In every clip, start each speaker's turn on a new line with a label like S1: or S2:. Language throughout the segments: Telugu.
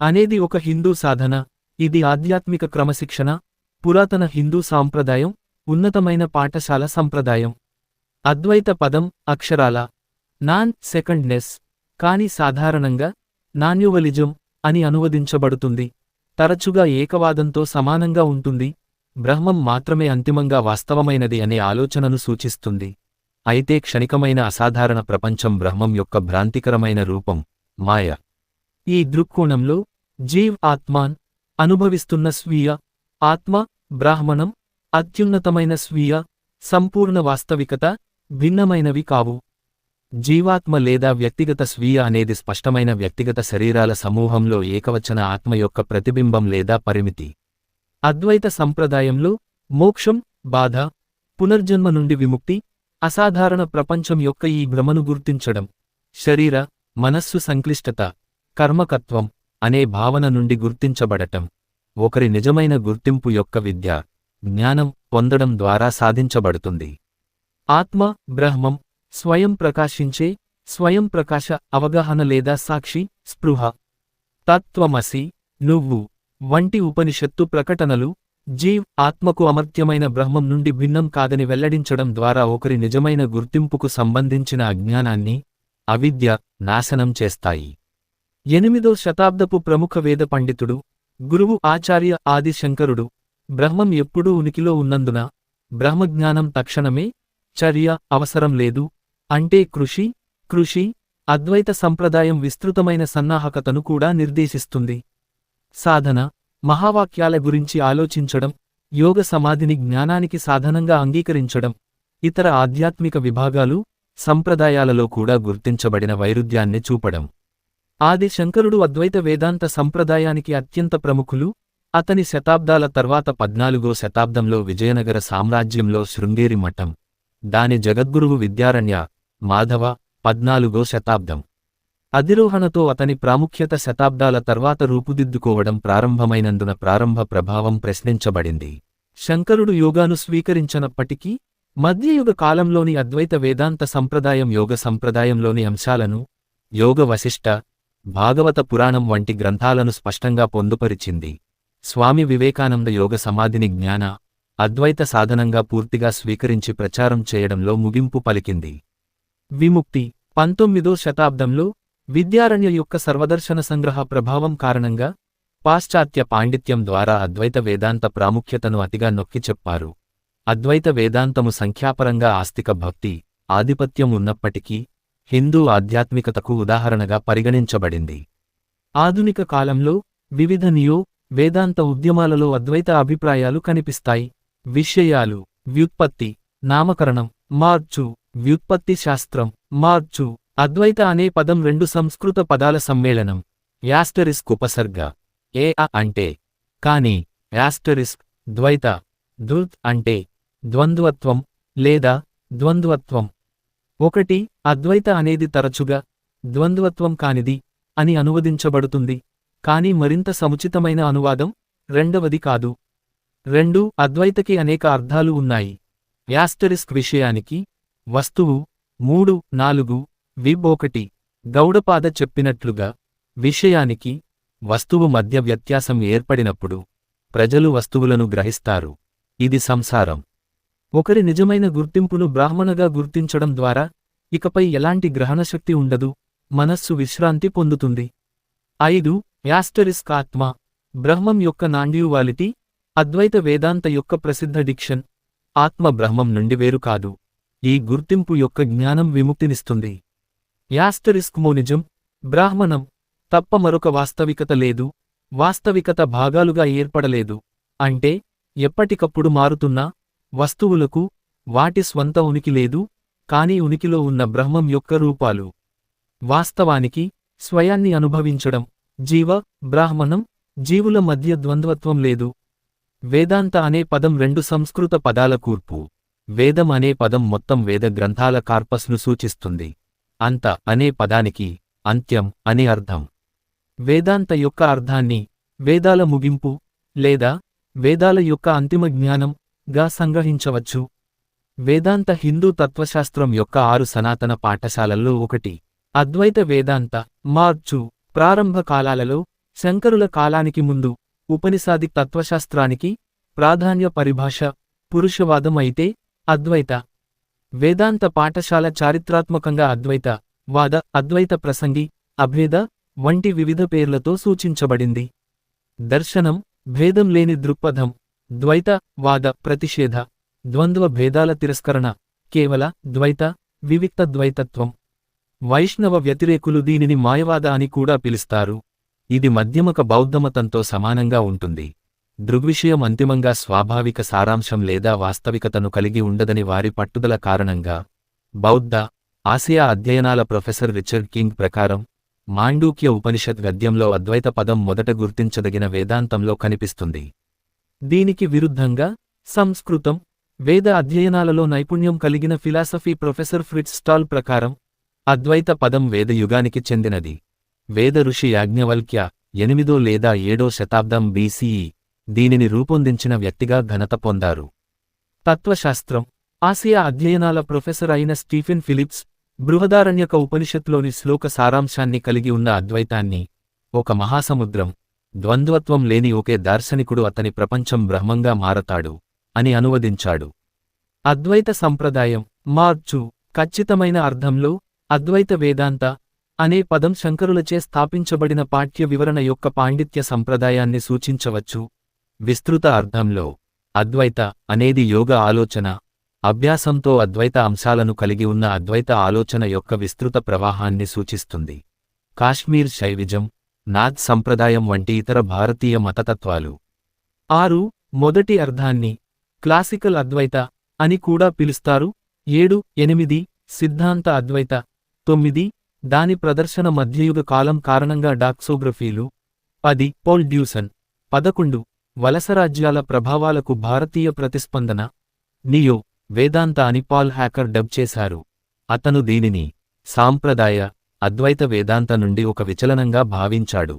S1: అనేది ఒక హిందూ సాధన ఇది ఆధ్యాత్మిక క్రమశిక్షణ పురాతన హిందూ సాంప్రదాయం ఉన్నతమైన పాఠశాల సంప్రదాయం. అద్వైత పదం అక్షరాల. నాన్ సెకండ్నెస్ కాని సాధారణంగా నాన్యువలిజం అని అనువదించబడుతుంది. తరచుగా ఏకవాదంతో సమానంగా ఉంటుంది. బ్రహ్మం మాత్రమే అంతిమంగా వాస్తవమైనది అనే ఆలోచనను సూచిస్తుంది. అయితే క్షణికమైన అసాధారణ ప్రపంచం బ్రహ్మం యొక్క భ్రాంతికరమైన రూపం మాయ. ఈ దృక్కోణంలో జీవ్ ఆత్మాన్ అనుభవిస్తున్న స్వీయ ఆత్మ బ్రాహ్మణం అత్యున్నతమైన స్వీయ సంపూర్ణ వాస్తవికత భిన్నమైనవి కావు. జీవాత్మ లేదా వ్యక్తిగత స్వీయ అనేది స్పష్టమైన వ్యక్తిగత శరీరాల సమూహంలో ఏకవచన ఆత్మ యొక్క ప్రతిబింబం లేదా పరిమితి. అద్వైత సంప్రదాయంలో మోక్షం బాధ పునర్జన్మ నుండి విముక్తి అసాధారణ ప్రపంచం యొక్క ఈ భ్రమను గుర్తించడం. శరీర మనస్సు సంక్లిష్టత. కర్మకత్వం అనే భావన నుండి గుర్తించబడటం ఒకరి నిజమైన గుర్తింపు యొక్క విద్య జ్ఞానం పొందడం ద్వారా సాధించబడుతుంది. ఆత్మ బ్రహ్మం స్వయం ప్రకాశించే స్వయం ప్రకాశ అవగాహన లేదా సాక్షి స్పృహ. తత్వమసి నువ్వు వంటి ఉపనిషత్తు ప్రకటనలు జీవ్ ఆత్మకు అమర్త్యమైన బ్రహ్మం నుండి భిన్నం కాదని వెల్లడించడం ద్వారా ఒకరి నిజమైన గుర్తింపుకు సంబంధించిన అజ్ఞానాన్ని అవిద్య నాశనం చేస్తాయి. ఎనిమిదో శతాబ్దపు ప్రముఖ వేద పండితుడు గురువు ఆచార్య ఆదిశంకరుడు. బ్రహ్మం ఎప్పుడూ ఉనికిలో ఉన్నందున బ్రహ్మజ్ఞానం తక్షణమే చర్య అవసరం లేదు. అంటే కృషి కృషి అద్వైత సంప్రదాయం విస్తృతమైన సన్నాహకతను కూడా నిర్దేశిస్తుంది. సాధన మహావాక్యాల గురించి ఆలోచించడం యోగ సమాధిని జ్ఞానానికి సాధనంగా అంగీకరించడం ఇతర ఆధ్యాత్మిక విభాగాలు సంప్రదాయాలలో కూడా గుర్తించబడిన వైరుధ్యాన్ని చూపడం. ఆది శంకరుడు అద్వైత వేదాంత సంప్రదాయానికి అత్యంత ప్రముఖులు. అతని శతాబ్దాల తర్వాత పద్నాలుగో శతాబ్దంలో విజయనగర సామ్రాజ్యంలో శృంగేరి మఠం. దాని జగద్గురువు విద్యారణ్య మాధవ పద్నాలుగో శతాబ్దం. అధిరోహణతో అతని ప్రాముఖ్యత శతాబ్దాల తర్వాత రూపుదిద్దుకోవడం ప్రారంభమైనందున ప్రారంభ ప్రభావం ప్రశ్నించబడింది. శంకరుడు యోగాను స్వీకరించనప్పటికీ మధ్యయుగ కాలంలోని అద్వైత వేదాంత సంప్రదాయం యోగ సంప్రదాయంలోని అంశాలను యోగ వశిష్ట భాగవత పురాణం వంటి గ్రంథాలను స్పష్టంగా పొందుపరిచింది. స్వామి వివేకానంద యోగ సమాధిని జ్ఞాన అద్వైత సాధనంగా పూర్తిగా స్వీకరించి ప్రచారం చేయడంలో ముగింపు పలికింది. విముక్తి పంతొమ్మిదో శతాబ్దంలో విద్యారణ్య యొక్క సర్వదర్శన సంగ్రహ ప్రభావం కారణంగా పాశ్చాత్య పాండిత్యం ద్వారా అద్వైత వేదాంత ప్రాముఖ్యతను అతిగా నొక్కి చెప్పారు. అద్వైత వేదాంతము సంఖ్యాపరంగా ఆస్తిక భక్తి ఆధిపత్యం ఉన్నప్పటికీ హిందూ ఆధ్యాత్మికతకు ఉదాహరణగా పరిగణించబడింది. ఆధునిక కాలంలో వివిధ నియో వేదాంత ఉద్యమాలలో అద్వైత అభిప్రాయాలు కనిపిస్తాయి. విషయాలు వ్యుత్పత్తి నామకరణం మార్చు వ్యుత్పత్తి శాస్త్రం మార్చు అద్వైత అనే పదం రెండు సంస్కృత పదాల సమ్మేళనం. యాస్టరిస్క్ ఉపసర్గ ఏ అ అంటే కాని యాస్టరిస్క్ ద్వైత ద్వృత్ అంటే ద్వంద్వత్వం లేదా ద్వంద్వత్వం. ఒకటి అద్వైత అనేది తరచుగా ద్వంద్వత్వం కానిది అని అనువదించబడుతుంది కాని మరింత సముచితమైన అనువాదం రెండవది కాదు. రెండు అద్వైతకి అనేక అర్థాలు ఉన్నాయి. యాస్టరిస్క్ విషయానికి వస్తువు మూడు నాలుగు విబ్ ఒకటి గౌడపాద చెప్పినట్లుగా విషయానికి వస్తువు మధ్య వ్యత్యాసం ఏర్పడినప్పుడు ప్రజలు వస్తువులను గ్రహిస్తారు. ఇది సంసారం. ఒకరి నిజమైన గుర్తింపును బ్రాహ్మణగా గుర్తించడం ద్వారా ఇకపై ఎలాంటి గ్రహణశక్తి ఉండదు మనస్సు విశ్రాంతి పొందుతుంది. ఐదు యాస్టరిస్క్ ఆత్మ బ్రహ్మం యొక్క నాండ్యువాలిటీ అద్వైత వేదాంత యొక్క ప్రసిద్ధ డిక్షన్. ఆత్మ బ్రహ్మం నుండి వేరు కాదు ఈ గుర్తింపు యొక్క జ్ఞానం విముక్తినిస్తుంది. యాస్టరిస్క్ మోనిజం బ్రాహ్మణం తప్ప మరొక వాస్తవికత లేదు వాస్తవికత భాగాలుగా ఏర్పడలేదు అంటే ఎప్పటికప్పుడు మారుతున్నా వస్తువులకు వాటి స్వంత ఉనికి లేదు కాని ఉనికిలో ఉన్న బ్రహ్మం యొక్క రూపాలు. వాస్తవానికి స్వయాన్ని అనుభవించడం జీవ బ్రాహ్మణం జీవుల మధ్య ద్వంద్వత్వం లేదు. వేదాంత అనే పదం రెండు సంస్కృత పదాల కూర్పు. వేదం అనే పదం మొత్తం వేద గ్రంథాల కార్పస్ను సూచిస్తుంది. అంత అనే పదానికి అంత్యం అనే అర్థం. వేదాంత యొక్క అర్థాన్ని వేదాల ముగింపు లేదా వేదాల యొక్క అంతిమ జ్ఞానం గా సంగ్రహించవచ్చు. వేదాంత హిందూ తత్వశాస్త్రం యొక్క ఆరు సనాతన పాఠశాలల్లో ఒకటి. అద్వైత వేదాంత మార్చు ప్రారంభ కాలాలలో శంకరుల కాలానికి ముందు ఉపనిషాది తత్వశాస్త్రానికి ప్రాధాన్య పరిభాష పురుషవాదం అయితే అద్వైత. వేదాంత పాఠశాల చారిత్రాత్మకంగా అద్వైత వాద అద్వైత ప్రసంగి అభేద వంటి వివిధ పేర్లతో సూచించబడింది. దర్శనం భేదం లేని దృక్పథం. ద్వైత వాద ప్రతిషేధ ద్వంద్వ భేదాల తిరస్కరణ కేవల ద్వైత వివిక్త ద్వైతత్వం. వైష్ణవ వ్యతిరేకులు దీనిని మాయవాద అని కూడా పిలుస్తారు. ఇది మధ్యమక బౌద్ధమతంతో సమానంగా ఉంటుంది. దృగ్విషయం అంతిమంగా స్వాభావిక సారాంశం లేదా వాస్తవికతను కలిగి ఉండదని వారి పట్టుదల కారణంగా బౌద్ధ ఆసియా అధ్యయనాల ప్రొఫెసర్ రిచర్డ్ కింగ్ ప్రకారం మాండూక్య ఉపనిషత్ గద్యంలో అద్వైత పదం మొదట గుర్తించదగిన వేదాంతంలో కనిపిస్తుంది. దీనికి విరుద్ధంగా సంస్కృతం వేద అధ్యయనాలలో నైపుణ్యం కలిగిన ఫిలాసఫీ ప్రొఫెసర్ ఫ్రిట్జ్ స్టాల్ ప్రకారం అద్వైత పదం వేదయుగానికి చెందినది. వేద ఋషి యాజ్ఞవల్క్య ఎనిమిదో లేదా ఏడో శతాబ్దం బీసీఈ దీనిని రూపొందించిన వ్యక్తిగా ఘనత పొందారు. తత్వశాస్త్రం ఆసియా అధ్యయనాల ప్రొఫెసర్ అయిన స్టీఫెన్ ఫిలిప్స్ బృహదారణ్యక ఉపనిషత్లోని శ్లోక సారాంశాన్ని కలిగి ఉన్న అద్వైతాన్ని ఒక మహాసముద్రం ద్వంద్వత్వం లేని ఒకే దార్శనికుడు అతని ప్రపంచం బ్రహ్మంగా మారతాడు అని అనువదించాడు. అద్వైత సంప్రదాయం మార్చు ఖచ్చితమైన అర్థంలో అద్వైత వేదాంత అనే పదం శంకరులచే స్థాపించబడిన పాఠ్య వివరణ యొక్క పాండిత్య సంప్రదాయాన్ని సూచించవచ్చు. విస్తృత అర్థంలో అద్వైత అనేది యోగ ఆలోచన అభ్యాసంతో అద్వైత అంశాలను కలిగి ఉన్న అద్వైత ఆలోచన యొక్క విస్తృత ప్రవాహాన్ని సూచిస్తుంది. కాశ్మీర్ శైవిజం నాథ్ సంప్రదాయం వంటి ఇతర భారతీయ మతతత్వాలు. ఆరు మొదటి అర్థాన్ని క్లాసికల్ అద్వైత అని కూడా పిలుస్తారు. ఏడు ఎనిమిది సిద్ధాంత అద్వైత. తొమ్మిది దాని ప్రదర్శన మధ్యయుగ కాలం కారణంగా డాక్సోగ్రఫీలు. పది పోల్ డ్యూసన్. పదకొండు వలసరాజ్యాల ప్రభావాలకు భారతీయ ప్రతిస్పందన. నియో వేదాంత అని పాల్ హ్యాకర్ డబ్ చేశారు. అతను దీనిని సాంప్రదాయ అద్వైత వేదాంత నుండి ఒక విచలనంగా భావించాడు.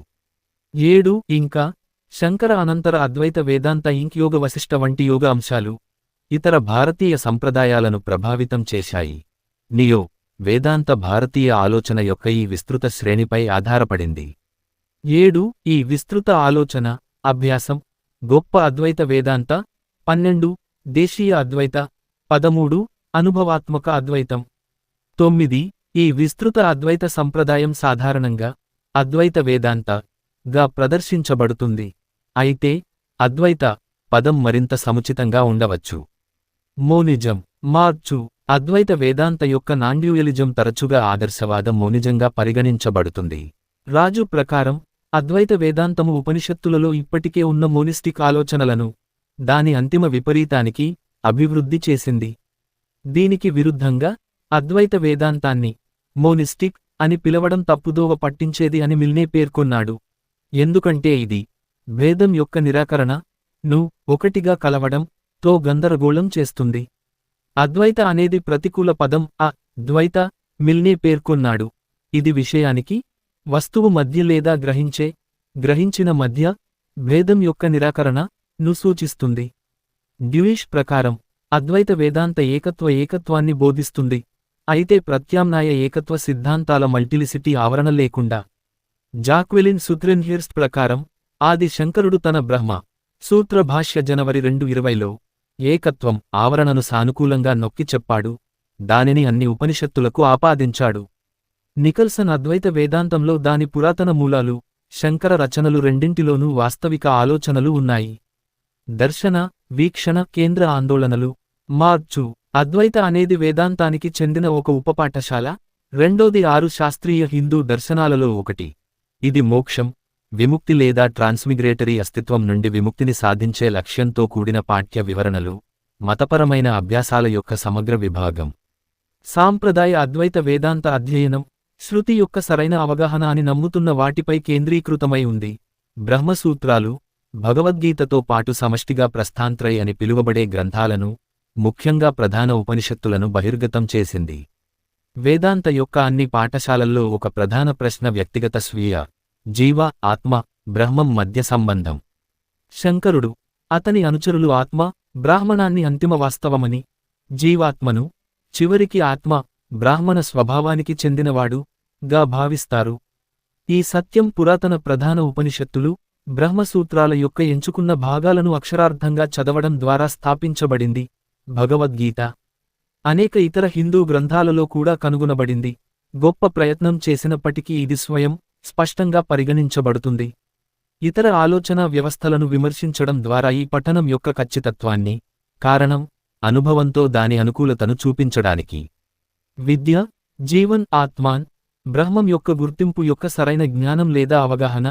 S1: ఏడు ఇంకా శంకర అనంతర అద్వైత వేదాంత ఇంక్ యోగ వశిష్ట వంటి యోగ అంశాలు ఇతర భారతీయ సంప్రదాయాలను ప్రభావితం చేశాయి. నియో వేదాంత భారతీయ ఆలోచన యొక్క ఈ విస్తృత శ్రేణిపై ఆధారపడింది. ఏడు ఈ విస్తృత ఆలోచన అభ్యాసం గొప్ప అద్వైత వేదాంత పన్నెండు దేశీయ అద్వైత పదమూడు అనుభవాత్మక అద్వైతం తొమ్మిది ఈ విస్తృత అద్వైత సంప్రదాయం సాధారణంగా అద్వైత వేదాంత గా ప్రదర్శించబడుతుంది. అయితే అద్వైత పదం మరింత సముచితంగా ఉండవచ్చు. మోనిజం మార్చు అద్వైత వేదాంత యొక్క నాండ్యూయలిజం తరచుగా ఆదర్శవాద మోనిజంగా పరిగణించబడుతుంది. రాజు ప్రకారం అద్వైత వేదాంతము ఉపనిషత్తులలో ఇప్పటికే ఉన్న మోనిస్టిక్ ఆలోచనలను దాని అంతిమ విపరీతానికి అభివృద్ధి చేసింది. దీనికి విరుద్ధంగా అద్వైత వేదాంతాన్ని మోనిస్టిక్ అని పిలవడం తప్పుదోవ పట్టించేది అని మిల్నే పేర్కొన్నాడు. ఎందుకంటే ఇది భేదం యొక్క నిరాకరణ ను ఒకటిగా కలవడం తో గందరగోళం చేస్తుంది. అద్వైత అనేది ప్రతికూల పదం అ ద్వైత మిల్నే పేర్కొన్నాడు. ఇది విషయానికి వస్తువు మధ్య లేదా గ్రహించే గ్రహించిన మధ్య భేదం యొక్క నిరాకరణ ను సూచిస్తుంది. డ్యూయిష్ ప్రకారం అద్వైత వేదాంత ఏకత్వ ఏకత్వాన్ని బోధిస్తుంది. అయితే ప్రత్యామ్నాయ ఏకత్వ సిద్ధాంతాల మల్టిలిసిటీ ఆవరణ లేకుండా. జాక్వెలిన్ సుత్రెన్హిర్స్ట్ ప్రకారం ఆది శంకరుడు తన బ్రహ్మ సూత్ర భాష్య జనవరి రెండు ఇరవైలో ఏకత్వం ఆవరణను సానుకూలంగా నొక్కి చెప్పాడు దానిని అన్ని ఉపనిషత్తులకు ఆపాదించాడు. నికల్సన్ అద్వైత వేదాంతంలో దాని పురాతన మూలాలు శంకర రచనలు రెండింటిలోనూ వాస్తవిక ఆలోచనలు ఉన్నాయి. దర్శన వీక్షణ కేంద్ర ఆందోళనలు మార్చు అద్వైత అనేది వేదాంతానికి చెందిన ఒక ఉపపాఠశాల. రెండోది ఆరు శాస్త్రీయ హిందూ దర్శనాలలో ఒకటి. ఇది మోక్షం విముక్తి లేదా ట్రాన్స్మిగ్రేటరీ అస్తిత్వం నుండి విముక్తిని సాధించే లక్ష్యంతో కూడిన పాఠ్య వివరణలు మతపరమైన అభ్యాసాల యొక్క సమగ్ర విభాగం. సాంప్రదాయ అద్వైత వేదాంత అధ్యయనం శృతి యొక్క సరైన అవగాహన అని నమ్ముతున్న వాటిపై కేంద్రీకృతమై ఉంది. బ్రహ్మసూత్రాలు భగవద్గీతతో పాటు సమష్టిగా ప్రస్థాంత్రయ్ అని పిలువబడే గ్రంథాలను ముఖ్యంగా ప్రధాన ఉపనిషత్తులను బహిర్గతం చేసింది. వేదాంత యొక్క అన్ని పాఠశాలల్లో ఒక ప్రధాన ప్రశ్న వ్యక్తిగత స్వీయ జీవ ఆత్మ బ్రహ్మం మధ్య సంబంధం. శంకరుడు అతని అనుచరులు ఆత్మ బ్రాహ్మణాన్ని అంతిమ వాస్తవమని జీవాత్మను చివరికి ఆత్మ బ్రాహ్మణ స్వభావానికి చెందినవాడు గా భావిస్తారు. ఈ సత్యం పురాతన ప్రధాన ఉపనిషత్తులు బ్రహ్మసూత్రాల యొక్క ఎంచుకున్న భాగాలను అక్షరార్థంగా చదవడం ద్వారా స్థాపించబడింది. భగవద్గీత. అనేక ఇతర హిందూ గ్రంథాలలో కూడా కనుగొనబడింది. గొప్ప ప్రయత్నం చేసినప్పటికీ ఇది స్వయం స్పష్టంగా పరిగణించబడుతుంది. ఇతర ఆలోచనా వ్యవస్థలను విమర్శించడం ద్వారా ఈ పఠనం యొక్క ఖచ్చితత్వాన్ని కారణం అనుభవంతో దాని అనుకూలతను చూపించడానికి. విద్య జీవన్ ఆత్మాన్ బ్రహ్మం యొక్క గుర్తింపు యొక్క సరైన జ్ఞానం లేదా అవగాహన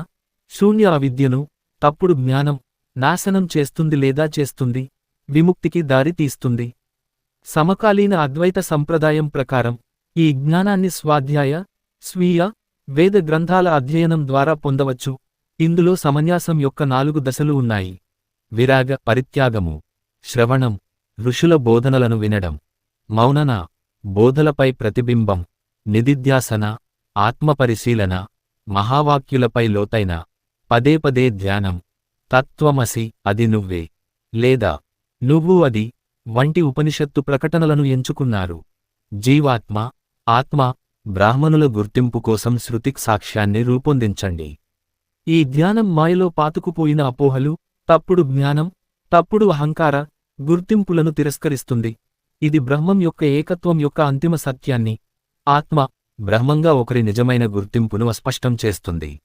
S1: శూన్య అవిద్యను తప్పుడు జ్ఞానం నాశనం చేస్తుంది లేదా చేస్తుంది విముక్తికి దారి తీస్తుంది. సమకాలీన అద్వైత సంప్రదాయం ప్రకారం ఈ జ్ఞానాన్ని స్వాధ్యాయ స్వీయ వేద గ్రంథాల అధ్యయనం ద్వారా పొందవచ్చు. ఇందులో సమన్యాసం యొక్క నాలుగు దశలు ఉన్నాయి. విరాగ పరిత్యాగము శ్రవణం ఋషుల బోధనలను వినడం మౌనన బోధలపై ప్రతిబింబం నిదిధ్యాసన ఆత్మపరిశీలన మహావాక్యులపై లోతైన పదే పదే ధ్యానం తత్వమసి అది నువ్వే లేదా నువ్వు అది వంటి ఉపనిషత్తు ప్రకటనలను ఎంచుకున్నారు. జీవాత్మ ఆత్మ బ్రాహ్మణుల గుర్తింపు కోసం శృతిక్ సాక్ష్యాన్ని రూపొందించండి. ఈ ధ్యానం మాయలో పాతుకుపోయిన అపోహలు తప్పుడు జ్ఞానం తప్పుడు అహంకార గుర్తింపులను తిరస్కరిస్తుంది. ఇది బ్రహ్మం యొక్క ఏకత్వం యొక్క అంతిమ సత్యాన్ని ఆత్మ బ్రహ్మంగా ఒకరి నిజమైన గుర్తింపును అస్పష్టం చేస్తుంది.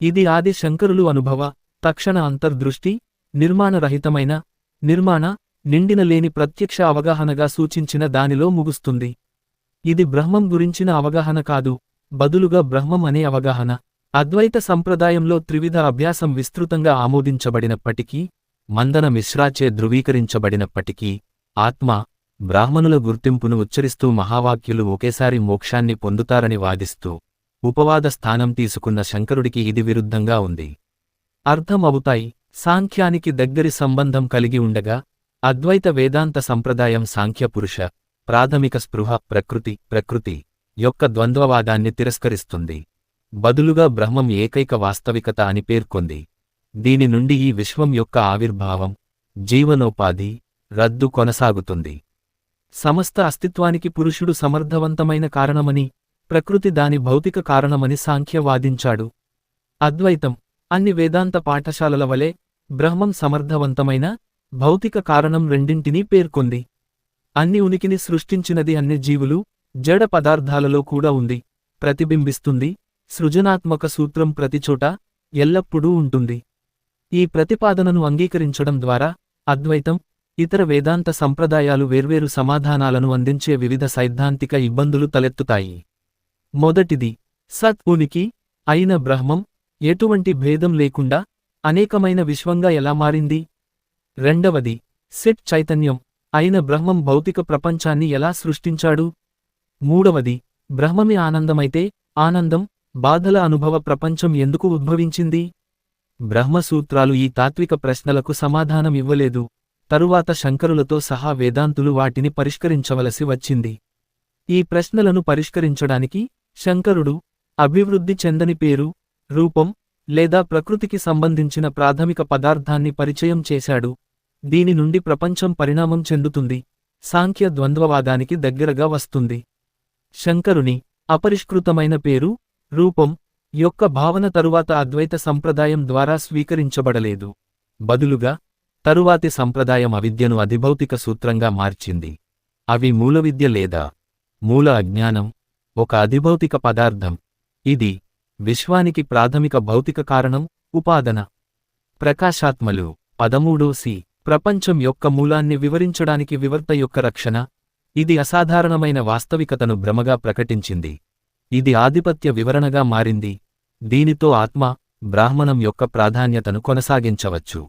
S1: ఇది ఆది శంకరులు అనుభవ తక్షణ అంతర్దృష్టి నిర్మాణరహితమైన నిర్మాణ నిండిన లేని ప్రత్యక్ష అవగాహనగా సూచించిన దానిలో ముగుస్తుంది. ఇది బ్రహ్మం గురించిన అవగాహన కాదు బదులుగా బ్రహ్మం అనే అవగాహన. అద్వైత సంప్రదాయంలో త్రివిధ అభ్యాసం విస్తృతంగా ఆమోదించబడినప్పటికీ మందన మిశ్రాచే ధృవీకరించబడినప్పటికీ ఆత్మ బ్రాహ్మణుల గుర్తింపును ఉచ్చరిస్తూ మహావాక్యులు ఒకేసారి మోక్షాన్ని పొందుతారని వాదిస్తూ ఉపవాద స్థానం తీసుకున్న శంకరుడికి ఇది విరుద్ధంగా ఉంది. అర్థమవుతాయి. సాంఖ్యానికి దగ్గరి సంబంధం కలిగి ఉండగా అద్వైత వేదాంత సంప్రదాయం సాంఖ్యపురుష ప్రాథమిక స్పృహ ప్రకృతి ప్రకృతి యొక్క ద్వంద్వవాదాన్ని తిరస్కరిస్తుంది. బదులుగా బ్రహ్మం ఏకైక వాస్తవికత అని పేర్కొంది. దీని నుండి ఈ విశ్వం యొక్క ఆవిర్భావం జీవనోపాధి రద్దు కొనసాగుతుంది. సమస్త అస్తిత్వానికి పురుషుడు సమర్థవంతమైన కారణమని ప్రకృతి దాని భౌతిక కారణమని సాంఖ్య వాదించాడు. అద్వైతం అన్ని వేదాంత పాఠశాలల వలె బ్రహ్మం సమర్థవంతమైన భౌతిక కారణం రెండింటినీ పేర్కొంది. అన్ని ఉనికిని సృష్టించినది అన్ని జీవులు జడ పదార్థాలలో కూడా ఉంది. ప్రతిబింబిస్తుంది. సృజనాత్మక సూత్రం ప్రతిచోట ఎల్లప్పుడూ ఉంటుంది. ఈ ప్రతిపాదనను అంగీకరించడం ద్వారా అద్వైతం ఇతర వేదాంత సంప్రదాయాలు వేర్వేరు సమాధానాలను అందించే వివిధ సైద్ధాంతిక ఇబ్బందులు తలెత్తుతాయి. మొదటిది సత్ ఉనికి అయిన బ్రహ్మం ఎటువంటి భేదం లేకుండా అనేకమైన విశ్వంగా ఎలా మారింది? రెండవది సిట్ చైతన్యం అయిన బ్రహ్మం భౌతిక ప్రపంచాన్ని ఎలా సృష్టించాడు? మూడవది బ్రహ్మమే ఆనందమైతే ఆనందం బాధల అనుభవ ప్రపంచం ఎందుకు ఉద్భవించింది? బ్రహ్మసూత్రాలు ఈ తాత్విక ప్రశ్నలకు సమాధానం ఇవ్వలేదు. తరువాత శంకరులతో సహా వేదాంతులు వాటిని పరిష్కరించవలసి వచ్చింది. ఈ ప్రశ్నలను పరిష్కరించడానికి శంకరుడు అభివృద్ధి చెందని పేరు రూపం లేదా ప్రకృతికి సంబంధించిన ప్రాథమిక పదార్థాన్ని పరిచయం చేశాడు. దీని నుండి ప్రపంచం పరిణామం చెందుతుంది. సాంఖ్య ద్వంద్వవాదానికి దగ్గరగా వస్తుంది. శంకరుని అపరిష్కృతమైన పేరు రూపం యొక్క భావన తరువాత అద్వైత సంప్రదాయం ద్వారా స్వీకరించబడలేదు. బదులుగా తరువాతి సంప్రదాయం అవిద్యను అధిభౌతిక సూత్రంగా మార్చింది. అవి మూలవిద్య లేదా మూల అజ్ఞానం ఒక అధిభౌతిక పదార్థం. ఇది విశ్వానికి ప్రాథమిక భౌతిక కారణం ఉపాదన. ప్రకాశాత్మలు. పదమూడో సి. ప్రపంచం యొక్క మూలాన్ని వివరించడానికి వివర్త యొక్క రక్షణ. ఇది అసాధారణమైన వాస్తవికతను భ్రమగా ప్రకటించింది. ఇది ఆధిపత్య వివరణగా మారింది. దీనితో ఆత్మ బ్రాహ్మణం యొక్క ప్రాధాన్యతను కొనసాగించవచ్చు.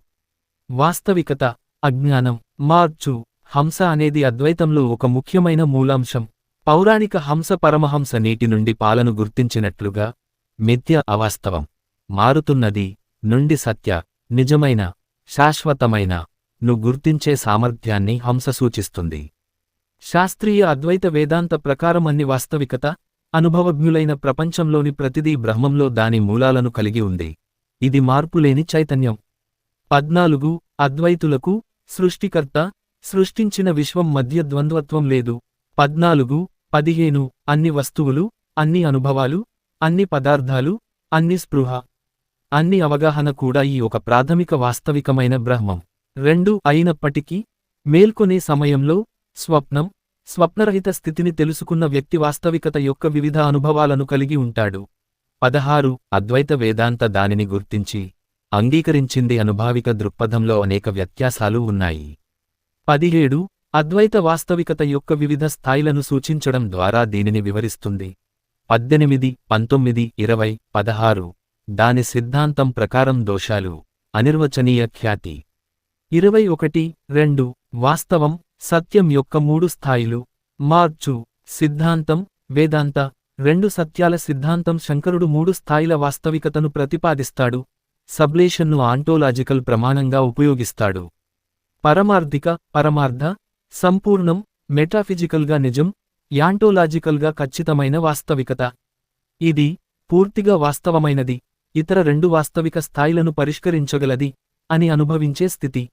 S1: వాస్తవికత అజ్ఞానం మార్చు హంస అనేది అద్వైతంలో ఒక ముఖ్యమైన మూలాంశం. పౌరాణిక హంస పరమహంస నీటి నుండి పాలను గుర్తించినట్లుగా మిథ్య అవాస్తవం. మారుతున్నది నుండి సత్య నిజమైన శాశ్వతమైన ను గుర్తించే సామర్థ్యాన్ని హంస సూచిస్తుంది. శాస్త్రీయ అద్వైత వేదాంత ప్రకారం అన్ని వాస్తవికత అనుభవజ్ఞులైన ప్రపంచంలోని ప్రతిదీ బ్రహ్మంలో దాని మూలాలను కలిగి ఉంది. ఇది మార్పులేని చైతన్యం. పద్నాలుగు అద్వైతులకు సృష్టికర్త సృష్టించిన విశ్వం మధ్య ద్వంద్వత్వం లేదు. పద్నాలుగు పదిహేను అన్ని వస్తువులు అన్ని అనుభవాలు అన్ని పదార్థాలు అన్ని స్పృహ అన్ని అవగాహన కూడా ఈ ఒక ప్రాథమిక వాస్తవికమైన బ్రహ్మం. రెండు అయినప్పటికీ మేల్కొనే సమయంలో స్వప్నం స్వప్నరహిత స్థితిని తెలుసుకున్న వ్యక్తి వాస్తవికత యొక్క వివిధ అనుభవాలను కలిగి ఉంటాడు. పదహారు అద్వైత వేదాంత దానిని గుర్తించి అంగీకరించింది అనుభావిక దృక్పథంలో అనేక వ్యత్యాసాలు ఉన్నాయి. పదిహేడు అద్వైత వాస్తవికత యొక్క వివిధ స్థాయిలను సూచించడం ద్వారా దీనిని వివరిస్తుంది. పద్దెనిమిది పంతొమ్మిది ఇరవై పదహారు. దాని సిద్ధాంతం ప్రకారం దోషాలు. అనిర్వచనీయ ఖ్యాతి. ఇరవై ఒకటి రెండు. వాస్తవం సత్యం యొక్క మూడు స్థాయిలు. మార్చు సిద్ధాంతం వేదాంత. రెండు సత్యాల సిద్ధాంతం శంకరుడు మూడు స్థాయిల వాస్తవికతను ప్రతిపాదిస్తాడు. సబ్లేషన్ను ఆంటోలాజికల్ ప్రమాణంగా ఉపయోగిస్తాడు. పరమార్థిక పరమార్థ సంపూర్ణం మెటాఫిజికల్గా నిజం యాంటోలాజికల్గా ఖచ్చితమైన వాస్తవికత. ఇది పూర్తిగా వాస్తవమైనది ఇతర రెండు వాస్తవిక స్థాయిలను పరిష్కరించగలది అని అనుభవించే స్థితి.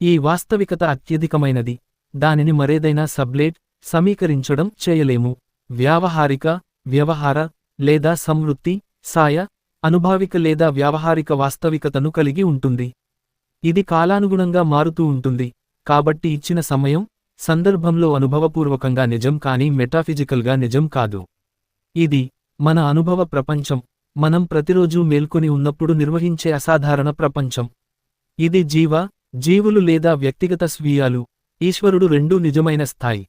S1: ఈ వాస్తవికత అత్యధికమైనది దానిని మరేదైనా సబ్లేట్ సమీకరించడం చేయలేము. వ్యావహారిక వ్యవహార లేదా సంవృత్తి సాయ అనుభావిక లేదా వ్యావహారిక వాస్తవికతను కలిగి ఉంటుంది. ఇది కాలానుగుణంగా మారుతూ ఉంటుంది కాబట్టి ఇచ్చిన సమయం సందర్భంలో అనుభవపూర్వకంగా నిజం కానీ మెటాఫిజికల్గా నిజం కాదు. ఇది మన అనుభవ ప్రపంచం. మనం ప్రతిరోజూ మేల్కొని ఉన్నప్పుడు నిర్వహించే అసాధారణ ప్రపంచం. ఇది జీవ జీవులు లేదా వ్యక్తిగత స్వీయాలు. ఈశ్వరుడు రెండూ నిజమైన స్థాయి.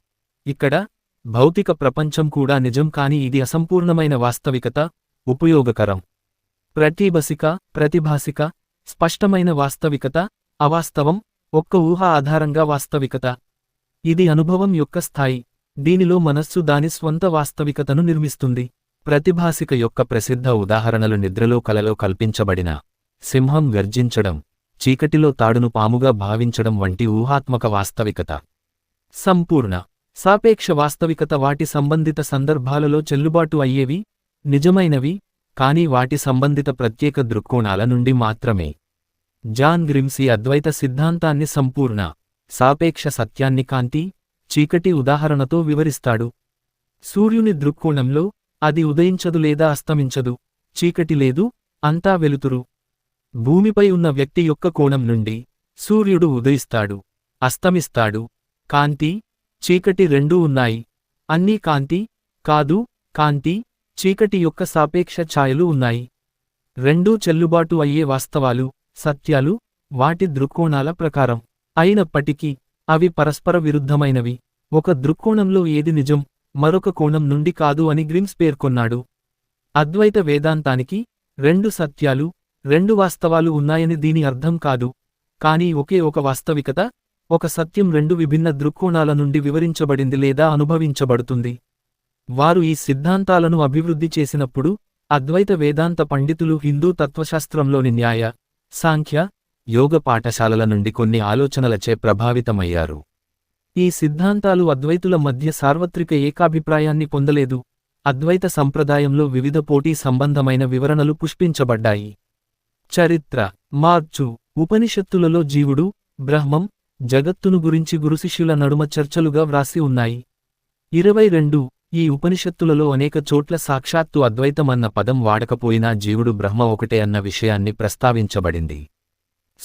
S1: ఇక్కడ భౌతిక ప్రపంచం కూడా నిజం కాని ఇది అసంపూర్ణమైన వాస్తవికత ఉపయోగకరం. ప్రతిభసిక ప్రతిభాసిక స్పష్టమైన వాస్తవికత అవాస్తవం ఒక్క ఊహ ఆధారంగా వాస్తవికత. ఇది అనుభవం యొక్క స్థాయి. దీనిలో మనస్సు దాని స్వంత వాస్తవికతను నిర్మిస్తుంది. ప్రతిభాసిక యొక్క ప్రసిద్ధ ఉదాహరణలు నిద్రలో కలలో కల్పించబడిన సింహం గర్జించడం చీకటిలో తాడును పాముగా భావించడం వంటి ఊహాత్మక వాస్తవికత. సంపూర్ణ సాపేక్ష వాస్తవికత వాటి సంబంధిత సందర్భాలలో చెల్లుబాటు అయ్యేవి నిజమైనవి కాని వాటి సంబంధిత ప్రత్యేక దృక్కోణాల నుండి మాత్రమే. జాన్ గ్రిమ్సీ అద్వైత సిద్ధాంతాన్ని సంపూర్ణ సాపేక్ష సత్యాన్ని కాంతి చీకటి ఉదాహరణతో వివరిస్తాడు. సూర్యుని దృక్కోణంలో అది ఉదయించదు లేదా అస్తమించదు. చీకటి లేదు అంతా వెలుతురు. భూమిపై ఉన్న వ్యక్తి యొక్క కోణం నుండి సూర్యుడు ఉదయిస్తాడు అస్తమిస్తాడు. కాంతి చీకటి రెండూ ఉన్నాయి. అన్నీ కాంతి కాదు కాంతి చీకటి యొక్క సాపేక్ష ఛాయలు ఉన్నాయి. రెండూ చెల్లుబాటు అయ్యే వాస్తవాలు సత్యాలు వాటి దృక్కోణాల ప్రకారం. అయినప్పటికీ అవి పరస్పర విరుద్ధమైనవి. ఒక దృక్కోణంలో ఏది నిజం మరొక కోణం నుండి కాదు అని గ్రిమ్స్ పేర్కొన్నాడు. అద్వైత వేదాంతానికి రెండు సత్యాలు రెండు వాస్తవాలు ఉన్నాయని దీని అర్థం కాదు. కానీ ఒకే ఒక వాస్తవికత ఒక సత్యం రెండు విభిన్న దృక్కోణాల నుండి వివరించబడింది లేదా అనుభవించబడుతుంది. వారు ఈ సిద్ధాంతాలను అభివృద్ధి చేసినప్పుడు అద్వైత వేదాంత పండితులు హిందూ తత్వశాస్త్రంలోని న్యాయ సాంఖ్య యోగ పాఠశాలల నుండి కొన్ని ఆలోచనలచే ప్రభావితమయ్యారు. ఈ సిద్ధాంతాలు అద్వైతుల మధ్య సార్వత్రిక ఏకాభిప్రాయాన్ని పొందలేదు. అద్వైత సంప్రదాయంలో వివిధ పోటీ సంబంధమైన వివరణలు పుష్పించబడ్డాయి. చరిత్ర మార్చు ఉపనిషత్తులలో జీవుడు బ్రహ్మం జగత్తును గురించి గురుశిష్యుల నడుమ చర్చలుగా వ్రాసి ఉన్నాయి. ఇరవై రెండు ఈ ఉపనిషత్తులలో అనేక చోట్ల సాక్షాత్తు అద్వైతమన్న పదం వాడకపోయినా జీవుడు బ్రహ్మ ఒకటే అన్న విషయాన్ని ప్రస్తావించబడింది.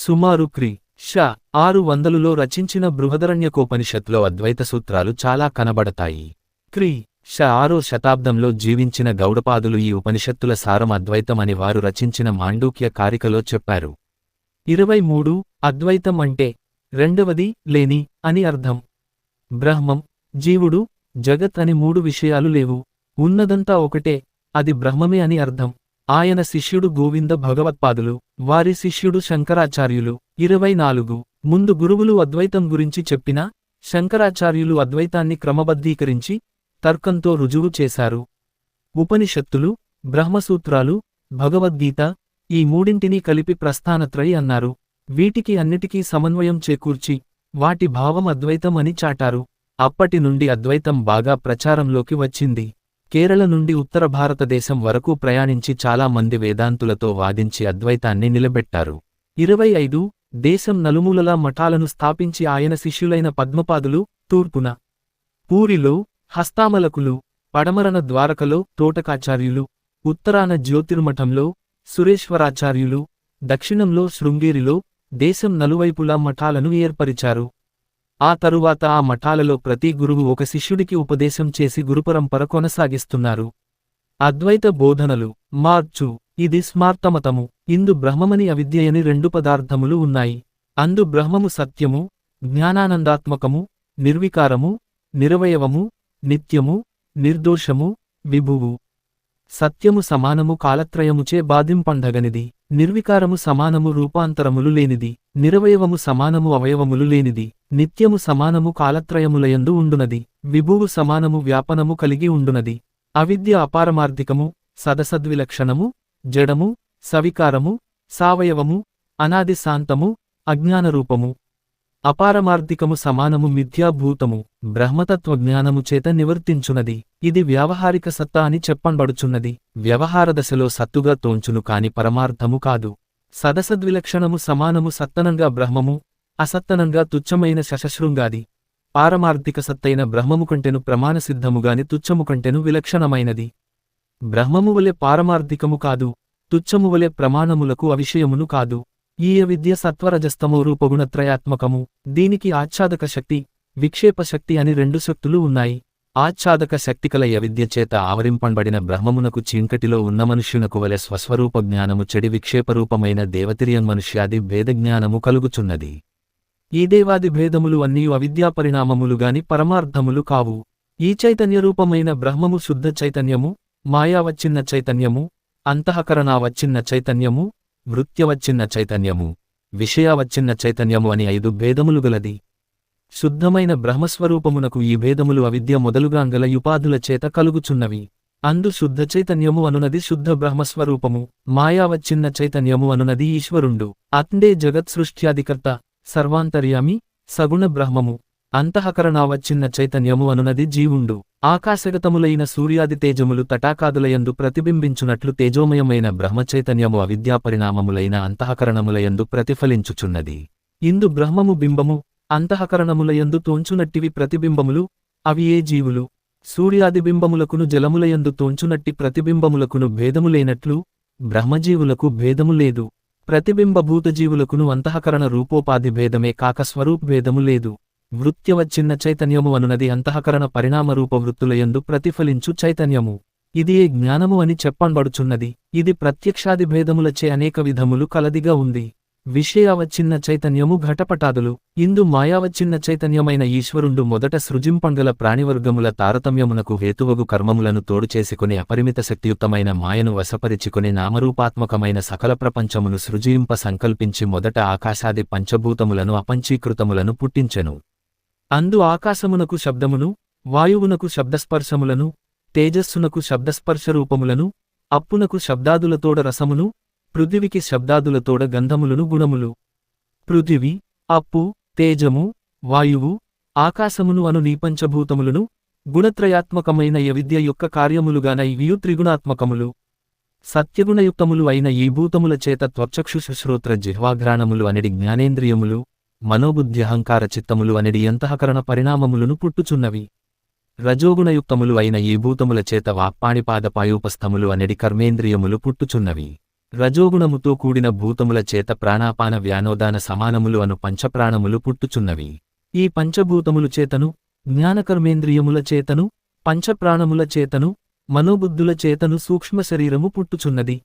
S1: సుమారు క్రి. ష. ఆరు వందలులో రచించిన బృహదరణ్యకోపనిషత్లో అద్వైత సూత్రాలు చాలా కనబడతాయి. క్రీ. ష. ఆరో శతాబ్దంలో జీవించిన గౌడపాదులు ఈ ఉపనిషత్తుల సారం అద్వైతం అని వారు రచించిన మాండూక్య కారికలో చెప్పారు. ఇరవై మూడు. అద్వైతం అంటే రెండవది లేని అని అర్థం. బ్రహ్మం జీవుడు జగత్ అని మూడు విషయాలు లేవు. ఉన్నదంతా ఒకటే అది బ్రహ్మమే అని అర్థం. ఆయన శిష్యుడు గోవింద భగవత్పాదులు వారి శిష్యుడు శంకరాచార్యులు. ఇరవై నాలుగు. ముందు గురువులు అద్వైతం గురించి చెప్పినా శంకరాచార్యులు అద్వైతాన్ని క్రమబద్ధీకరించి తర్కంతో రుజువు చేశారు. ఉపనిషత్తులు బ్రహ్మసూత్రాలు భగవద్గీత ఈ మూడింటినీ కలిపి ప్రస్థానత్రయి అన్నారు. వీటికి అన్నిటికీ సమన్వయం చేకూర్చి వాటి భావం అద్వైతం అని చాటారు. అప్పటి నుండి అద్వైతం బాగా ప్రచారంలోకి వచ్చింది. కేరళ నుండి ఉత్తర భారతదేశం వరకు ప్రయాణించి చాలా మంది వేదాంతులతో వాదించి అద్వైతాన్ని నిలబెట్టారు. ఇరవై ఐదు దేశం నలుమూలలా మఠాలను స్థాపించి ఆయన శిష్యులైన పద్మపాదులు తూర్పున పూరిలో హస్తామలకులు పడమరన ద్వారకలో తోటకాచార్యులు ఉత్తరాన జ్యోతిర్మఠంలో సురేశ్వరాచార్యులు దక్షిణంలో శృంగేరిలో దేశం నలువైపులా మఠాలను ఏర్పరిచారు. ఆ తరువాత ఆ మఠాలలో ప్రతి గురువు ఒక శిష్యుడికి ఉపదేశం చేసి గురుపరంపర కొనసాగిస్తున్నారు. అద్వైత బోధనలు మార్చు ఇది స్మార్తమతము ఇందు బ్రహ్మమని అవిద్యయని రెండు పదార్థములు ఉన్నాయి. అందు బ్రహ్మము సత్యము జ్ఞానానందాత్మకము నిర్వికారము నిరవయవము నిత్యము నిర్దోషము విభువు. సత్యము సమానము కాలత్రయముచే బాధింపండగనిది. నిర్వికారము సమానము రూపాంతరములు లేనిది నిరవయవము సమానము అవయవములు లేనిది నిత్యము సమానము కాలత్రయములయందు ఉండునది విభువు సమానము వ్యాపనము కలిగి ఉండునది. అవిద్య అపారమార్థికము సదసద్విలక్షణము జడము సవికారము సావయవము అనాది శాంతము అజ్ఞానరూపము. అపారమార్థికము సమానము మిథ్యాభూతము బ్రహ్మతత్వజ్ఞానము చేత నివర్తించునది. ఇది వ్యావహారిక సత్తా అని చెప్పంబడుచున్నది. వ్యవహారదశలో సత్తుగా తోంచును కాని పరమార్థము కాదు. సదసద్విలక్షణము సమానము సత్తనంగా బ్రహ్మము అసత్తనంగా తుచ్చమైన శశశృంగాది. పారమార్థిక సత్తైన బ్రహ్మము కంటెను ప్రమాణసిద్ధముగాని తుచ్చము కంటెను విలక్షణమైనది. బ్రహ్మము వలె పారమార్థికము కాదు తుచ్చము వలె ప్రమాణములకు అవిషయమును కాదు. ఈయ విద్య సత్వరజస్తమో రూపగుణత్రయాత్మకము దీనికి ఆచ్ఛాదక శక్తి విక్షేప శక్తి అని రెండు శక్తులు ఉన్నాయి. ఆచ్ఛాదక శక్తికల యవిద్య చేత ఆవరింపబడిన బ్రహ్మమునకు చీంకటిలో ఉన్న మనుష్యునకు వలె స్వస్వరూప జ్ఞానము చెడి విక్షేపరూపమైన దేవతిరియన్ మనుష్యాది భేదజ్ఞానము కలుగుచున్నది. ఈ దేవాది భేదములు అన్నీ అవిద్యా పరిణామములుగాని పరమార్థములు కావు. ఈ చైతన్యరూపమైన బ్రహ్మము శుద్ధ చైతన్యము మాయావచ్చిన్న చైతన్యము అంతఃకరణావచ్చిన్న చైతన్యము వృత్యవచ్చిన్న చైతన్యము విషయావచ్చిన్న చైతన్యము అని ఐదు భేదములు గలది. శుద్ధమైన బ్రహ్మస్వరూపమునకు ఈ భేదములు అవిద్య మొదలుగాంగల యుపాధుల చేత కలుగుచున్నవి. అందు శుద్ధ చైతన్యము అనునది శుద్ధ బ్రహ్మస్వరూపము మాయావచ్చిన్న చైతన్యము అనునది ఈశ్వరుండు. అత్ండే జగత్సృష్ట్యాధికర్త సర్వాంతర్యామి సగుణ బ్రహ్మము అంతఃకరణావచ్చిన్న చైతన్యము అనునది జీవుండు. ఆకాశగతములైన సూర్యాది తేజములు తటాకాదులయందు ప్రతిబింబించునట్లు తేజోమయమైన బ్రహ్మచైతన్యము అవిద్యాపరిణామములైన అంతఃకరణములయందు ప్రతిఫలించుచున్నది. ఇందు బ్రహ్మము బింబము అంతఃకరణములయందు తోంచునట్టివి ప్రతిబింబములు అవి ఏ జీవులు? సూర్యాది బింబములకును జలములయందు తోంచునట్టి ప్రతిబింబములకును భేదములేనట్లు బ్రహ్మజీవులకు భేదము లేదు. ప్రతిబింబభూతజీవులకును అంతఃకరణ రూపోపాధి భేదమే కాక స్వరూప్ భేదము లేదు. వృత్యవచ్చిన్న చైతన్యము అనునది అంతఃకరణ పరిణామరూప వృత్తులయందు ప్రతిఫలించు చైతన్యము. ఇది జ్ఞానము అని చెప్పంబడుచున్నది. ఇది ప్రత్యక్షాది భేదములచే అనేక విధములు కలదిగా ఉంది. విషయావచ్చిన్న చైతన్యము ఘటపటాదులు. ఇందు మాయావచ్చిన్న చైతన్యమైన ఈశ్వరుండు మొదట సృజింపంగల ప్రాణివర్గముల తారతమ్యమునకు హేతువగు కర్మములను తోడు చేసుకుని అపరిమిత శక్తియుక్తమైన మాయను వశపరిచుకుని నామరూపాత్మకమైన సకల ప్రపంచమును సృజింప సంకల్పించి మొదట ఆకాశాది పంచభూతములను అపంచీకృతములను పుట్టించెను. అందు ఆకాశమునకు శబ్దమును వాయువునకు శబ్దస్పర్శములను తేజస్సునకు శబ్దస్పర్శరూపములను అప్పునకు శబ్దాదులతోడ రసమును పృథివికి శబ్దాదులతోడ గంధములను గుణములు. పృథివి అప్పు తేజము వాయువు ఆకాశమును అను నీపంచభూతములను గుణత్రయాత్మకమైన యవిద్య యొక్క కార్యములుగాన ఇవియు త్రిగుణాత్మకములు. సత్యగుణయుక్తములు అయిన ఈ భూతముల చేత త్వచక్షుశ్రోత్ర జిహ్వాఘ్రాణములు అనడి జ్ఞానేంద్రియములు. మనోబుద్ధ్యహంకార చిత్తములు అనేది అంతఃకరణ పరిణామములను పుట్టుచున్నవి. రజోగుణయుక్తములు అయిన ఈ భూతముల చేత వాక్పాణిపాదపాయూపస్థములు అనేది కర్మేంద్రియములు పుట్టుచున్నవి. రజోగుణముతో కూడిన భూతముల చేత ప్రాణాపాన వ్యానోదాన సమానములు అను పంచప్రాణములు పుట్టుచున్నవి. ఈ పంచభూతములు చేతను జ్ఞానకర్మేంద్రియముల చేతను పంచప్రాణముల చేతను మనోబుద్ధుల చేతను సూక్ష్మ శరీరము పుట్టుచున్నది.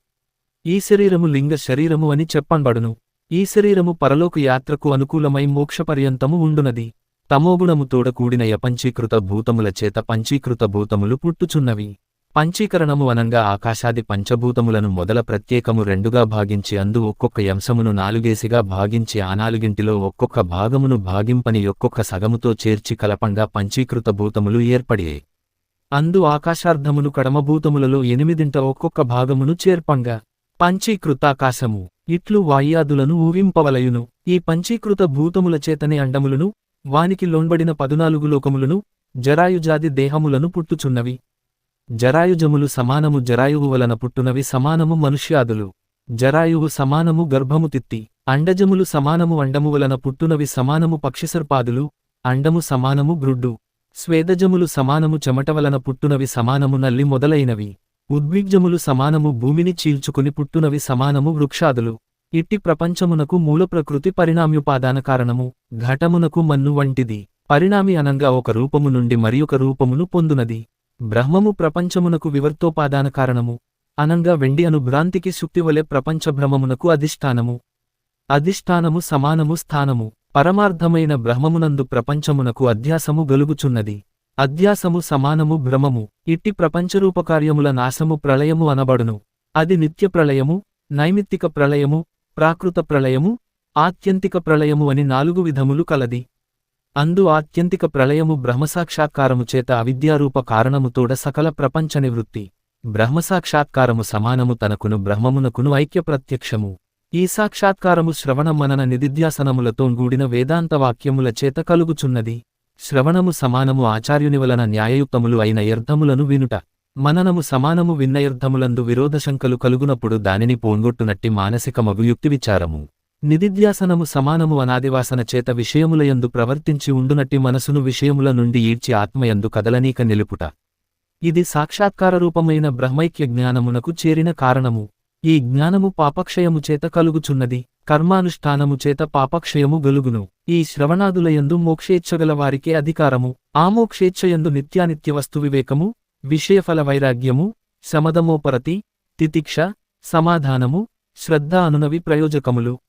S1: ఈ శరీరము లింగ శరీరము అని చెప్పంబడును. ఈ శరీరము పరలోక యాత్రకు అనుకూలమై మోక్షపర్యంతము ఉండునది. తమోగుణముతోడ కూడిన యపంచీకృత భూతముల చేత పంచీకృత భూతములు పుట్టుచున్నవి. పంచీకరణము అనంగా ఆకాశాది పంచభూతములను మొదల ప్రత్యేకము రెండుగా భాగించి అందు ఒక్కొక్క యంశమును నాలుగేసిగా భాగించి ఆ నాలుగింటిలో ఒక్కొక్క భాగమును భాగింపని ఒక్కొక్క సగముతో చేర్చి కలపంగా పంచీకృత భూతములు ఏర్పడే అందు ఆకాశార్ధమును కడమభూతములలో ఎనిమిదింట ఒక్కొక్క భాగమును చేర్పంగా. పంచీకృతాకాశము ఇట్లు వాయ్యాదులను ఊవింపవలయును ఈ పంచీకృత భూతముల చేతనే అండములను వానికి లోన్బడిన పదునాలుగు లోకములను జరాయుజాది దేహములను పుట్టుచున్నవి. జరాయుజములు సమానము జరాయువు వలన పుట్టునవి సమానము మనుష్యాదులు. జరాయువు సమానము గర్భము తిత్తి అండజములు సమానము అండము వలన పుట్టునవి సమానము పక్షిసర్పాదులు అండము సమానము గ్రుడ్డు. స్వేదజములు సమానము చెమట వలన పుట్టునవి సమానము నల్లి మొదలైనవి. ఉద్విగ్జములు సమానము భూమిని చీల్చుకుని పుట్టునవి సమానము వృక్షాదులు. ఇట్టి ప్రపంచమునకు మూల ప్రకృతి పరిణామ్యుపాదాన కారణము ఘటమునకు మన్ను వంటిది. పరిణామి అనంగా ఒక రూపము నుండి మరియొక రూపమును పొందునది. బ్రహ్మము ప్రపంచమునకు వివర్తోపాదాన కారణము అనంగా వెండి అను భ్రాంతికి శుక్తివలె ప్రపంచభ్రమమునకు అధిష్టానము. అధిష్టానము సమానము స్థానము పరమార్థమైన బ్రహ్మమునందు ప్రపంచమునకు అధ్యాసము గలుగుచున్నది. అధ్యాసము సమానము భ్రమము ఇట్టి ప్రపంచరూపకార్యముల నాశము ప్రళయము అనబడును. అది నిత్య ప్రళయము నైమిత్తిక ప్రళయము ప్రాకృత ప్రళయము ఆత్యంతిక ప్రళయము అని నాలుగు విధములు కలది. అందు ఆత్యంతిక ప్రళయము బ్రహ్మసాక్షాత్కారము చేత అవిద్యారూప కారణముతోడ సకల ప్రపంచ నివృత్తి. బ్రహ్మసాక్షాత్కారము సమానము తనకును బ్రహ్మమునకును ఐక్య ప్రత్యక్షము ఈ సాక్షాత్కారము శ్రవణమనన నిదిధ్యాసనములతో గూడిన వేదాంత వాక్యముల చేత కలుగుచున్నది. శ్రవణము సమానము ఆచార్యుని వలన న్యాయయుక్తములు అయిన యర్థములను వినుట. మననము సమానము విన్నయర్థములందు విరోధశంకలు కలుగునప్పుడు దానిని పోంగొట్టునట్టి మానసికమగు యుక్తి విచారము. నిదిధ్యాసనము సమానము అనాదివాసన చేత విషయములయందు ప్రవర్తించి ఉండునట్టి మనసును విషయముల నుండి ఈడ్చి ఆత్మయందు కదలనీక నిలుపుట. ఇది సాక్షాత్కార రూపమైన బ్రహ్మైక్య జ్ఞానమునకు చేరిన కారణము. ఈ జ్ఞానము పాపక్షయము చేత కలుగుచున్నది. కర్మానుష్ఠానము చేత పాపక్షయము గలుగును. ఈ శ్రవణాదులయందు మోక్షేచ్ఛగల వారికే అధికారము ఆమోక్షేచ్ఛయందు నిత్యానిత్య వస్తు వివేకము విషయఫల వైరాగ్యము శమదమోపరతి తితిక్ష సమాధానము శ్రద్ధ అనునవి ప్రయోజకములు.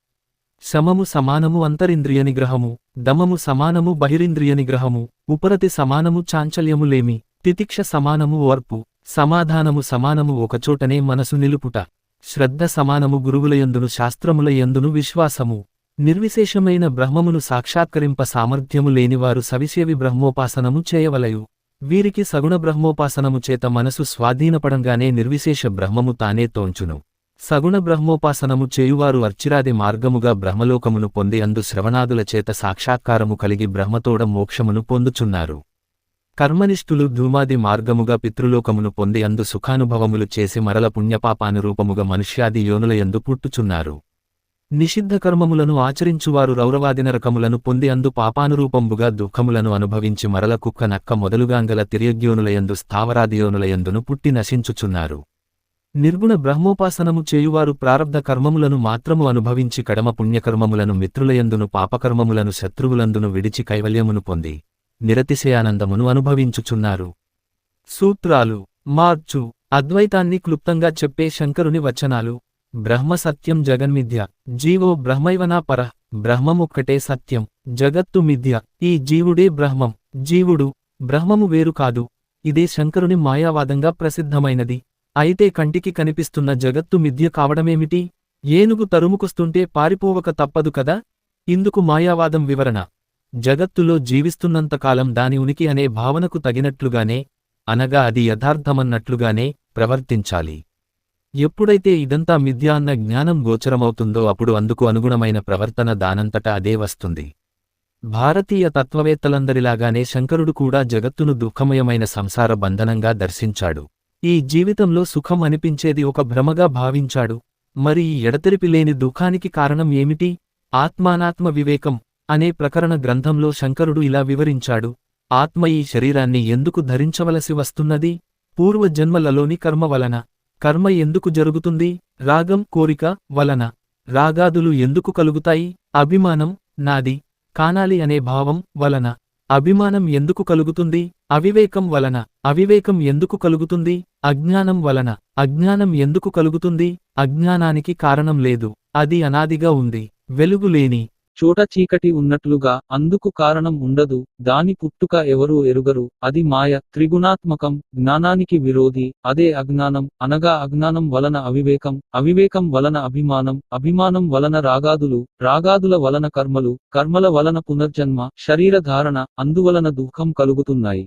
S1: శమము సమానము అంతరింద్రియ నిగ్రహము. దమము సమానము బహిరింద్రియ నిగ్రహము. ఉపరతి సమానము చాంచల్యములేమి. తితిక్ష సమానము ఓర్పు. సమాధానము సమానము ఒకచోటనే మనసు నిలుపుట. శ్రద్ధ సమానము గురువులయందును శాస్త్రములయందును విశ్వాసము. నిర్విశేషమైన బ్రహ్మమును సాక్షాత్కరింప సామర్థ్యము లేనివారు సవిసేవి బ్రహ్మోపాసనము చేయవలయు. వీరికి సగుణ బ్రహ్మోపాసనము చేత మనసు స్వాధీనపడంగానే నిర్విశేష బ్రహ్మము తానే తోంచును. సగుణ బ్రహ్మోపాసనము చేయువారు అర్చిరాది మార్గముగా బ్రహ్మలోకమును పొంది అందు శ్రవణాదుల చేత సాక్షాత్కారము కలిగి బ్రహ్మతోడ మోక్షమును పొందుచున్నారు. కర్మనిష్ఠులు ధూమాది మార్గముగా పితృలోకమును పొంది అందు సుఖానుభవములు చేసి మరల పుణ్యపాపానురూపముగా మనుష్యాది యోనులయందు పుట్టుచున్నారు. నిషిద్ధ కర్మములను ఆచరించువారు రౌరవాది నరకములను పొంది అందు పాపానురూపంబుగా దుఃఖములను అనుభవించి మరల కుక్క నక్క మొదలుగాంగల తిరియగ్యోనులయందు స్థావరాదియోనులయందును పుట్టి నశించుచున్నారు. నిర్గుణ బ్రహ్మోపాసనము చేయువారు ప్రారబ్ధ కర్మములను మాత్రము అనుభవించి కడమ పుణ్యకర్మములను మిత్రులయందును పాపకర్మములను శత్రువులందును విడిచి కైవల్యమును పొంది. నిరతిశయానందమును అనుభవించుచున్నారు. సూత్రాలు మార్చు అద్వైతాన్ని క్లుప్తంగా చెప్పే శంకరుని వచనాలు బ్రహ్మ సత్యం జగన్మిథ్య జీవో బ్రహ్మైవనా పర బ్రహ్మముక్కటే సత్యం జగత్తు మిథ్య ఈ జీవుడే బ్రహ్మం జీవుడు బ్రహ్మము వేరు కాదు ఇదే శంకరుని మాయావాదంగా ప్రసిద్ధమైనది అయితే కంటికి కనిపిస్తున్న జగత్తు మిథ్య కావడమేమిటి? ఏనుగు తరుముకొస్తుంటే పారిపోవక తప్పదు కదా? ఇందుకు మాయావాదం వివరణ. జగత్తులో జీవిస్తున్నంతకాలం దాని ఉనికి అనే భావనకు తగినట్లుగానే అనగా అది యథార్థమన్నట్లుగానే ప్రవర్తించాలి. ఎప్పుడైతే ఇదంతా మిథ్య అన్న జ్ఞానం గోచరమవుతుందో అప్పుడు అందుకు అనుగుణమైన ప్రవర్తన దానంతట అదే వస్తుంది. భారతీయ తత్వవేత్తలందరిలాగానే శంకరుడు కూడా జగత్తును దుఃఖమయమైన సంసార బంధనంగా దర్శించాడు. ఈ జీవితంలో సుఖం అనిపించేది ఒక భ్రమగా భావించాడు. మరి ఈ ఎడతెరిపి లేని దుఃఖానికి కారణం ఏమిటి? ఆత్మానాత్మ వివేకం. అనే ప్రకరణ గ్రంథంలో శంకరుడు ఇలా వివరించాడు. ఆత్మ ఈ శరీరాన్ని ఎందుకు ధరించవలసి వస్తున్నది? పూర్వజన్మలలోని కర్మ వలన. కర్మ ఎందుకు జరుగుతుంది? రాగం కోరిక వలన. రాగాదులు ఎందుకు కలుగుతాయి? అభిమానం నాది. కానాలి అనే భావం వలన. అభిమానం ఎందుకు కలుగుతుంది? అవివేకం వలన. అవివేకం ఎందుకు కలుగుతుంది? అజ్ఞానం వలన. అజ్ఞానం ఎందుకు కలుగుతుంది? అజ్ఞానానికి కారణం లేదు. అది అనాదిగా ఉంది. వెలుగులేని
S2: చోట చీకటి ఉన్నట్లుగా అందుకు కారణం ఉండదు దాని పుట్టుక ఎవరూ ఎరుగరు అది మాయ త్రిగుణాత్మకం జ్ఞానానికి విరోధి అదే అజ్ఞానం అనగా అజ్ఞానం వలన అవివేకం అవివేకం వలన అభిమానం అభిమానం వలన రాగాదులు రాగాదుల వలన కర్మలు కర్మల వలన పునర్జన్మ శరీర ధారణ అందువలన దుఃఖం కలుగుతున్నాయి.